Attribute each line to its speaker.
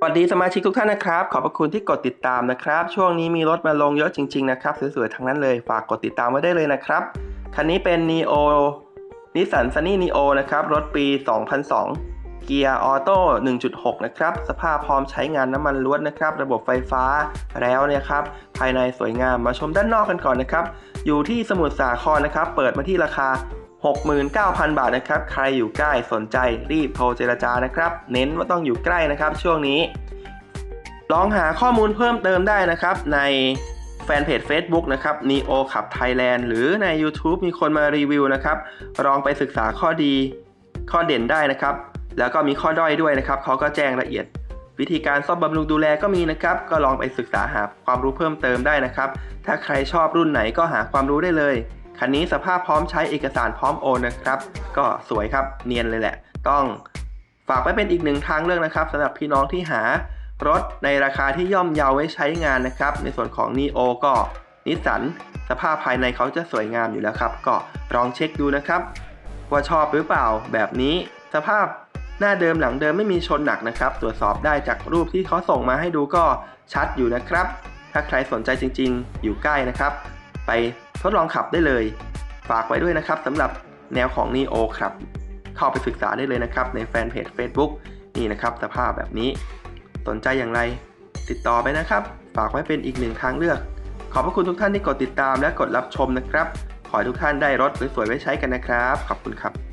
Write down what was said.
Speaker 1: สวัสดีสมาชิกทุกท่านนะครับ ขอบพระคุณที่กดติดตามนะครับ ช่วงนี้มีรถมาลงเยอะจริง ๆ นะครับ สวยๆทั้งนั้นเลยฝากกดติดตามไว้ได้เลยนะครับ คันนี้เป็น Neo นิสสัน Sunny Neo นะครับ รถปี 2002 เกียร์ออโต้ 1.6 นะครับ สภาพพร้อมใช้งานน้ำมันล้วนนะครับ ระบบไฟฟ้าแล้วนี่ยครับ ภายในสวยงามมาชมด้านนอกกันก่อนนะครับ อยู่ที่สมุทรสาครนะครับ เปิดมาที่ราคา 69,000 บาทนะครับ ใครอยู่ใกล้สนใจรีบโทรเจรจานะครับ เน้นว่าต้องอยู่ใกล้นะครับ ช่วงนี้ ลองหาข้อมูลเพิ่มเติมได้นะครับ ในแฟนเพจ Facebook นะครับ Neo ขับ Thailand หรือใน YouTube มีคนมารีวิวนะครับ ลองไปศึกษาข้อดี ข้อเด่นได้นะครับ แล้วก็มีข้อด้อยด้วยนะครับเขาก็แจ้งละเอียด วิธีการซ่อมบำรุงดูแลก็มีนะครับ ก็ลองไปศึกษาหาความรู้เพิ่มเติมได้นะครับ ถ้าใครชอบรุ่นไหนก็หาความรู้ได้เลย คันนี้สภาพพร้อมใช้เอกสารพร้อมโอนนะครับ ก็สวยครับเนียนเลยแหละ ต้องฝากไว้เป็นอีกหนึ่งทางเลือกนะครับสำหรับพี่น้องที่หารถในราคาที่ย่อมเยาไว้ใช้งานนะครับ ในส่วนของ Neo ก็นิสสันสภาพภายในเขาจะสวยงามอยู่แล้วครับ ก็ลองเช็คดูนะครับ ว่าชอบหรือเปล่าแบบนี้สภาพหน้าเดิมหลังเดิมไม่มีชนหนักนะครับ ตรวจสอบได้จากรูปที่เขาส่งมาให้ดูก็ชัดอยู่นะครับ ถ้าใครสนใจจริง ๆ อยู่ใกล้นะครับ ไป ทดลองขับได้เลย ฝากไว้ด้วยนะครับสำหรับแนวของ Neo ครับ เข้าไปศึกษาได้เลยนะครับ ในแฟนเพจ Facebook นี่นะครับสภาพแบบนี้ สนใจอย่างไร ติดต่อไปนะครับ ฝากไว้เป็นอีกหนึ่งทางเลือก ขอบพระคุณทุกท่านที่กดติดตามและกดรับชมนะครับ ขอให้ทุกท่านได้รถสวยๆไว้ใช้กันนะครับ ขอบคุณครับ